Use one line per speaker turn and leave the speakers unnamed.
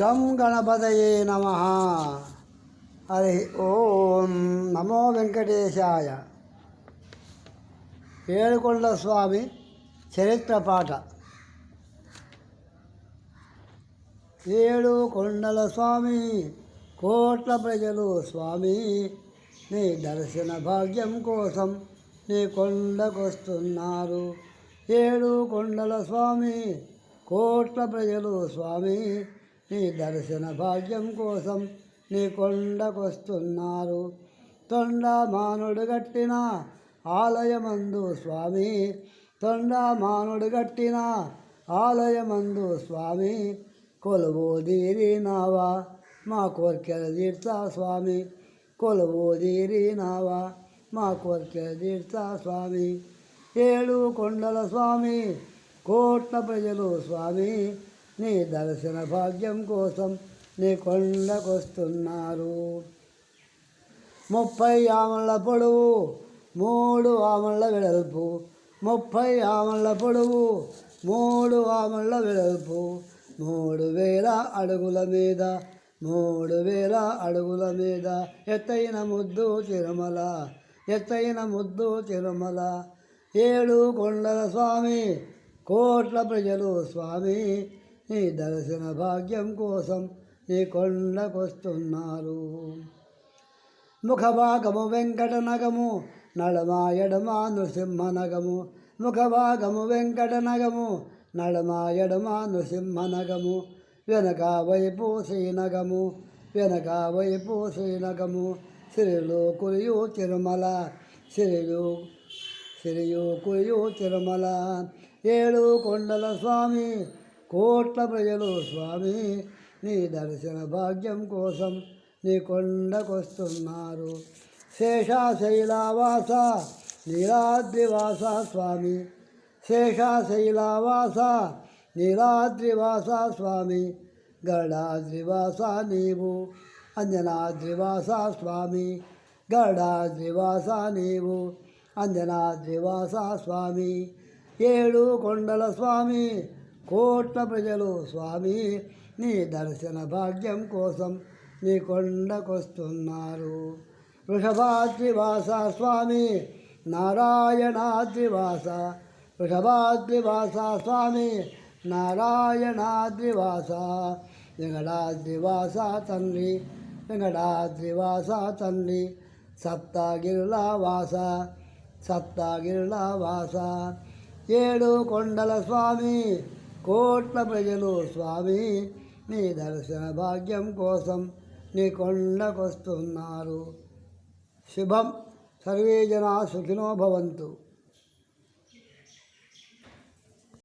గం గణపతయే నమ. హరి ఓం నమో వెంకటేశాయ. ఏడుకొండ స్వామి చరిత్ర పాట. ఏడు కొండల స్వామి కోట్ల ప్రజలు స్వామి నీ దర్శన భాగ్యం కోసం నీ కొండకొస్తున్నారు. ఏడు కొండల స్వామి కోట్ల ప్రజలు స్వామి నీ దర్శన భాగ్యం కోసం నీ కొండకొస్తున్నారు. తొండ మానుడు గట్టిన ఆలయమందు స్వామి. తొండ మానుడు గట్టిన ఆలయమందు స్వామి. కొలువు తీరినావా మా కోరికలు తీర్చా స్వామి. కొలువు తీరినావా మా కోరికలు తీర్చా స్వామి. ఏడు కొండల స్వామి కోట్ల ప్రజలు స్వామి. నీ దర్శన భాగ్యం కోసం నీ కొండకొస్తున్నారు. ముప్పై ఆమళ్ళ పొడవు మూడు ఆమళ్ళ వెడల్పు. ముప్పై ఆమళ్ళ పొడవు మూడు ఆమళ్ళ వెడల్పు. మూడు వేల అడుగుల మీద మూడు వేల అడుగుల మీద ఎత్తైన ముద్దు తిరుమల ఎత్తైన ముద్దు తిరుమల. ఏడు కొండల స్వామి కోట్ల ప్రజలు స్వామి. నీ దర్శన భాగ్యం కోసం నీ కొండకొస్తున్నారు. ముఖభాగము వెంకట నగము నడమ ఎడమ నృసింహ నగము ముఖభాగము వెంకట నగము నడమ ఎడమ నృసింహ నగము వెనక వైపు శ్రీనగము వెనక వైపు శ్రీనగము. సిరిలు కురియు తిరుమల సిరియు సిరియు కురియు తిరుమల. ఏడు కొండల స్వామి కోట్ల ప్రజలు స్వామి నీ దర్శన భాగ్యం కోసం నీ కొండకొస్తున్నారు. శేషాశైలావాస నీలాద్రివాస స్వామి. శేషాశైలావాస నీలాద్రివాస స్వామి. గడాద్రివాస నీవు అంజనాద్రివాస స్వామి. గడాద్రివాస నీవు అంజనాద్రివాస స్వామి. ఏడు కొండల స్వామి కోట్ల ప్రజలు స్వామి నీ దర్శన భాగ్యం కోసం నీ కొండకొస్తున్నారు. వృషభాద్రివాస స్వామి నారాయణాద్రివాస వృషభాద్రివాస స్వామి నారాయణాద్రివాస వెంకటాద్రివాస తండ్రి వెంకటాద్రివాస తండ్రి సప్తగిరుల వాస సప్తగిరుల వాస ఏడు కొండల స్వామి కోట్ల ప్రజలు స్వామి నీ దర్శన భాగ్యం కోసం నీ కొండకొస్తున్నారు. శుభం. సర్వే జనా సుఖినో భవంతు.